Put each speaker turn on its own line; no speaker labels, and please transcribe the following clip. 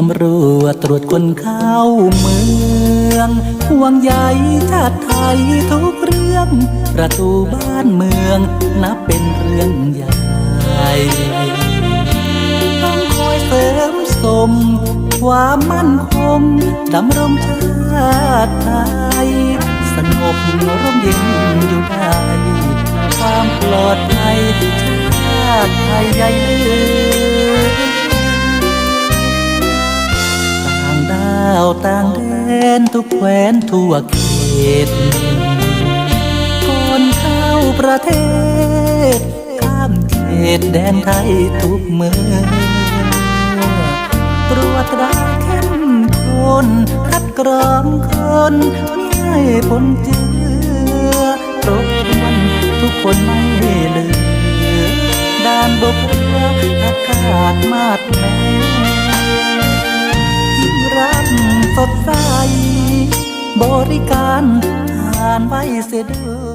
ตำรวจตรวจคนเข้าเมืองห่วงใยชาติไทยทุกเรื่อง ประตูบ้านเมืองนับเป็นเรื่องใหญ่ต้องคอยเสริมสม ความมั่นคงดำรงชาติไทย สงบร่มเย็นอยู่ได้ ความปลอดภัยชาติไทยใหญ่เลือ นทุกแคว้นทั่วเขตก่อนเข้าประเทศ ข้ามเขตแดนไทยทุกเมืองตรวจตราเข้มข้นคัดกรองคนไม่ให้ปนเจือครบถ้วนทุกคนไม่เหลือด่านบกเรืออากาศมาดแมยิ้ม ริการผ่านไว้เสียด้วย